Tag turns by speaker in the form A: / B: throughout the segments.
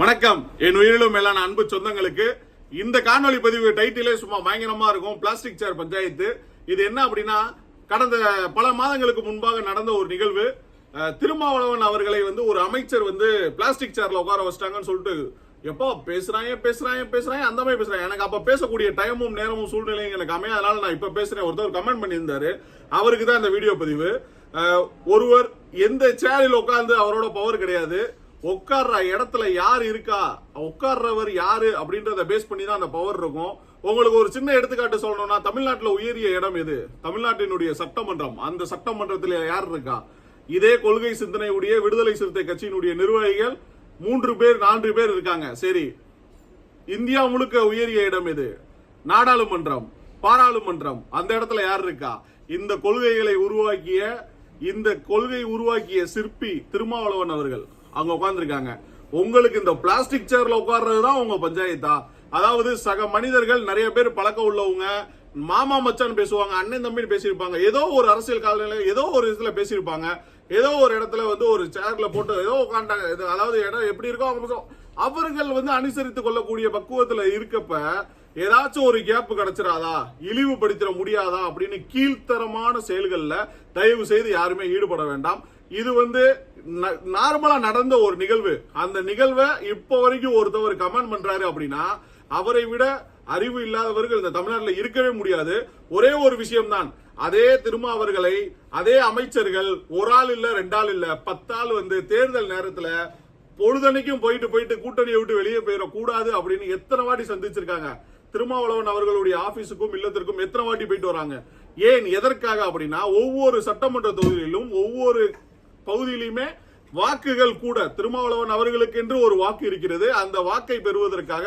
A: வணக்கம். என் உயிரிலும் மேலான அன்பு சொந்தங்களுக்கு இந்த காணொளி பதிவு டைட்டிலே சும்மா பயங்கரமா இருக்கும். Plastic chair panchayat. இது என்ன அப்படின்னா கடந்த பல மாதங்களுக்கு முன்பாக நடந்த ஒரு நிகழ்வு. திருமாவளவன் அவர்களை வந்து ஒரு அமைச்சர் வந்து பிளாஸ்டிக் சேர்ல உட்கார வச்சிட்டாங்கன்னு சொல்லிட்டு எப்போ பேசுறாங்க பேசுறாங்க பேசுறாங்க அந்த மாதிரி பேசுறாங்க எனக்கு அப்ப பேசக்கூடிய டைமும் நேரமும் சூழ்நிலையும் எனக்கு அமையாதனால நான் இப்ப பேசுறேன். ஒருத்தர் கமெண்ட் பண்ணியிருந்தாரு. அவருக்கு தான் இந்த வீடியோ பதிவு. ஒருவர் எந்த சேரில் உட்கார்ந்து அவரோட பவர் கிடையாது. உட்கார்ற இடத்துல யார் இருக்கா? உட்கார்றவர் யாரு? அப்படின்றத பேஸ் பண்ணி தான் அந்த பவர் இருக்கும். உங்களுக்கு ஒரு சின்ன எடுத்துக்காட்டு சொல்லணும்னா தமிழ்நாட்டில் உயரிய இடம் எது? தமிழ்நாட்டினுடைய சட்டமன்றம். அந்த சட்டமன்றத்தில் யார் இருக்கா? இதே கொள்கை சிந்தனையுடைய விடுதலை சிறுத்தை கட்சியினுடைய நிர்வாகிகள் மூன்று பேர் நான்கு பேர் இருக்காங்க. சரி. இந்தியா முழுக்க உயரிய இடம் எது? நாடாளுமன்றம். பாராளுமன்றம். அந்த இடத்துல யார் இருக்கா? இந்த கொள்கைகளை உருவாக்கிய இந்த கொள்கை உருவாக்கிய சிற்பி திருமாவளவன் அவர்கள். அங்க உட்காந்துருக்காங்க உங்களுக்கு இந்த பிளாஸ்டிக் சேர்ல உட்கார்றது தான் உங்க பஞ்சாயத்தா? அதாவது சக மனிதர்கள் நிறைய பேர் பழக்கம் உள்ளவங்க மாமா மச்சான் பேசுவாங்க அண்ணன் தம்பின்னு பேசியிருப்பாங்க. ஏதோ ஒரு அரசியல் காலநிலையில் ஏதோ ஒரு இதுல பேசியிருப்பாங்க. ஏதோ ஒரு இடத்துல வந்து ஒரு சேர்ல போட்டு ஏதோ உட்காண்டாங்க அதாவது இடம் எப்படி இருக்கோ அவங்க அவர்கள் வந்து அனுசரித்து கொள்ளக்கூடிய பக்குவத்துல இருக்கப்ப ஏதாச்சும் ஒரு கேப் கிடைச்சிடாதா? இழிவுபடுத்திட முடியாதா? அப்படின்னு கீழ்த்தரமான செயல்களில் தயவு செய்து யாருமே ஈடுபட வேண்டாம். இது வந்து ந- நார்மலா நடந்த ஒரு நிகழ்வு. அந்த நிகழ்வை இப்போ வரைக்கும் ஒருத்தவர் கமெண்ட் பண்றாரு அப்படின்னா அவரை விட அறிவு இல்லாதவர்கள் இந்த தமிழ்நாட்டில் இருக்கவே முடியாது. ஒரே ஒரு விஷயம்தான். அதே திருமாவர்களை அதே அமைச்சர்கள் ஒரு ஆள் இல்ல ரெண்டாள் இல்ல பத்தாள் வந்து தேர்தல் நேரத்துல பொழுதனைக்கும் போயிட்டு போயிட்டு கூட்டணியை விட்டு வெளியே போயிடக்கூடாது அப்படின்னு எத்தனை வாட்டி சந்திச்சிருக்காங்க. திருமாவளவன் அவர்களுடைய ஆபீஸுக்கும் இல்லத்திற்கும் எத்தனை வாட்டி போயிட்டு வராங்க. ஏன் எதற்காக அப்படின்னா ஒவ்வொரு சட்டமன்ற தொகுதியிலும் ஒவ்வொரு பகுதியிலுமே வாக்குகள் கூட திருமாவளவன் அவர்களுக்கு என்று ஒரு வாக்கு இருக்கிறது. அந்த வாக்கை பெறுவதற்காக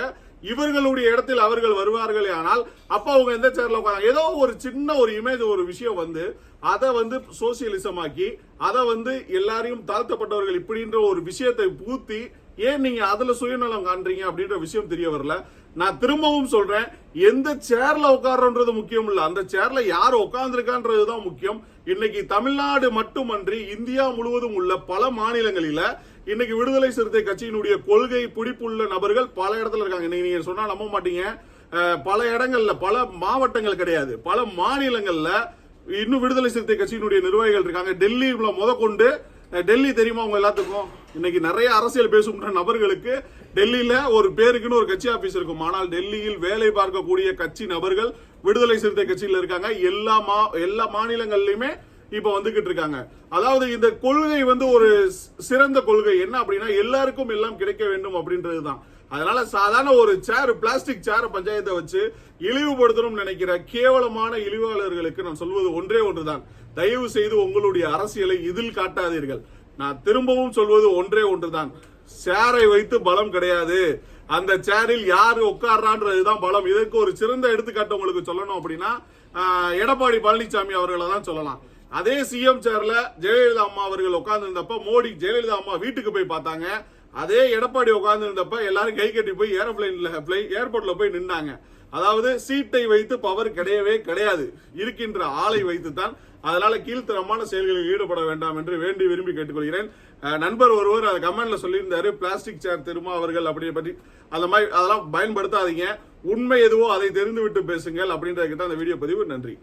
A: இவர்களுடைய இடத்தில் அவர்கள் வருவார்களே ஆனால் அப்ப அவங்க எந்த சேர்ல உட்காராங்க ஏதோ ஒரு சின்ன ஒரு இமேஜ் ஒரு விஷயம் வந்து அதை வந்து சோசியலிசம் ஆக்கி அதை வந்து எல்லாரையும் தாழ்த்தப்பட்டவர்கள் இப்படின்ற ஒரு விஷயத்தை பூத்தி ஏன் நீங்க அதுல சுயநலம் காண்றீங்க அப்படின்ற விஷயம் தெரிய வரல. நான் திரும்பவும் சொல்றேன் எந்த சேர்ல உட்கார்றன்றது முக்கியம் இல்லை. அந்த சேர்ல யார் உட்கார்ந்துருக்கான்றது தான் முக்கியம். இன்னைக்கு தமிழ்நாடு மட்டுமன்றி இந்தியா முழுவதும் உள்ள பல மாநிலங்களில இன்னைக்கு விடுதலை சிறுத்தை கட்சியினுடைய கொள்கை பிடிப்புள்ள நபர்கள் பல இடத்துல இருக்காங்க. இன்னைக்கு நீங்க சொன்னா நம்ப மாட்டீங்க. பல இடங்கள்ல பல மாவட்டங்கள் கிடையாது. பல மாநிலங்கள்ல இன்னும் விடுதலை சிறுத்தை கட்சியினுடைய நிர்வாகிகள் இருக்காங்க. டெல்லியில முத கொண்டு டெல்லி தெரியுமா உங்க எல்லாத்துக்கும்? இன்னைக்கு நிறைய அரசியல் பேசுகின்ற நபர்களுக்கு டெல்லியில ஒரு பேருக்குன்னு ஒரு கட்சி ஆபீஸ் இருக்கும். ஆனால் டெல்லியில் வேலை பார்க்கக்கூடிய கட்சி நபர்கள் விடுதலை சிறுத்தை கட்சியில் இருக்காங்க. எல்லா மா எல்லா மாநிலங்கள்லயுமே இப்ப வந்துகிட்டு இருக்காங்க. அதாவது இந்த கொள்கை வந்து ஒரு சிறந்த கொள்கை. என்ன அப்படின்னா எல்லாருக்கும் எல்லாம் கிடைக்க வேண்டும் அப்படின்றது தான் அதனால சாதாரண ஒரு சேர் பிளாஸ்டிக் சேர் பஞ்சாயத்தை வச்சு இழிவுபடுத்தணும்னு நினைக்கிற கேவலமான இழிவாளர்களுக்கு நான் சொல்வது ஒன்றே ஒன்றுதான். தயவு செய்து உங்களுடைய அரசியலை இதில் காட்டாதீர்கள். நான் திரும்பவும் சொல்வது ஒன்றே ஒன்றுதான். சேரை வைத்து பலம் கிடையாது. அந்த சேரில் யார் உட்கார்றான்றதுதான் பலம். இதற்கு ஒரு சிறந்த எடுத்துக்காட்டு உங்களுக்கு சொல்லணும் அப்படின்னா எடப்பாடி பழனிசாமி அவர்களை தான் சொல்லலாம். அதே சிஎம் சேர்ல ஜெயலலிதா அம்மா அவர்கள் உட்கார்ந்து இருந்தப்ப மோடி ஜெயலலிதா அம்மா வீட்டுக்கு போய் பார்த்தாங்க. அதே எடப்பாடி உட்காந்துருந்தப்ப எல்லாரும் கை கட்டி போய் ஏரோப்ளைன்ல ஏர்போர்ட்ல போய் நின்னாங்க. அதாவது சீட்டை வைத்து பவர் கிடையவே கிடையாது. இருக்கின்ற ஆளை வைத்து தான் அதனால கீழ்த்தரமான செயல்களில் ஈடுபட வேண்டாம் என்று வேண்டி விரும்பி கேட்டுக்கொள்கிறேன். நண்பர் ஒருவர் அதை கமெண்ட்ல சொல்லியிருந்தாரு பிளாஸ்டிக் சேர் திருமா அவர்கள் அப்படி பற்றி அந்த மாதிரி அதெல்லாம் பயன்படுத்தாதீங்க. உண்மை எதுவோ அதை தெரிந்து விட்டு பேசுங்கள் அப்படின்றதுக்கிட்ட அந்த வீடியோ பதிவு. நன்றி.